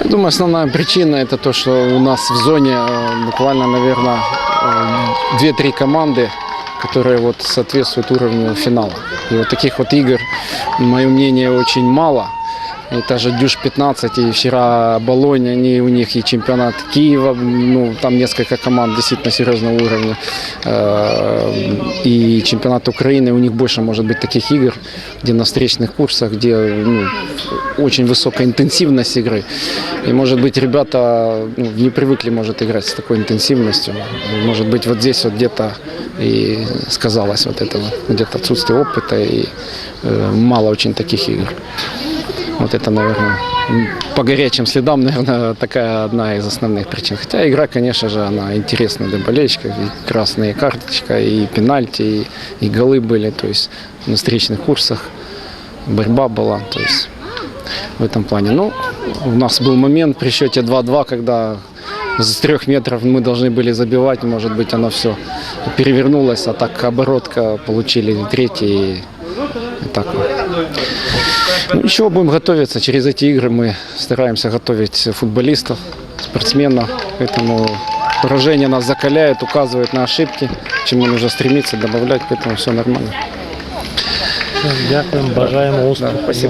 Я думаю, основная причина это то, что у нас в зоне э, буквально, наверное, 2-3 команды, которые вот соответствуют уровню финала. И вот таких вот игр, мое мнение, очень мало. Та же Дюш 15 и вчера Болонь, они, у них и чемпионат Киева, ну, там несколько команд действительно серьезного уровня. Э, И чемпионат Украины, у них больше может быть таких игр, где на встречных курсах, где ну, очень высокая интенсивность игры. И может быть ребята ну, не привыкли, может, играть с такой интенсивностью. Может быть вот здесь вот где-то и сказалось вот это где-то отсутствие опыта и э, мало очень таких игр. Вот это, наверное, по горячим следам, наверное, такая одна из основных причин. Хотя игра, конечно же, она интересна для болельщиков. И красная карточка, и пенальти, и, и голы были. То есть на встречных курсах борьба была. То есть в этом плане. Ну, у нас был момент при счете 2-2, когда с трех метров мы должны были забивать. Может быть, оно все перевернулось, а так оборотка получили третий. И так вот. Ну, еще будем готовиться. Через эти игры мы стараемся готовить футболистов, спортсменов. Поэтому поражение нас закаляет, указывает на ошибки, к чему нужно стремиться, добавлять. Поэтому все нормально. Дякуємо, бажаємо успіху. спасибо.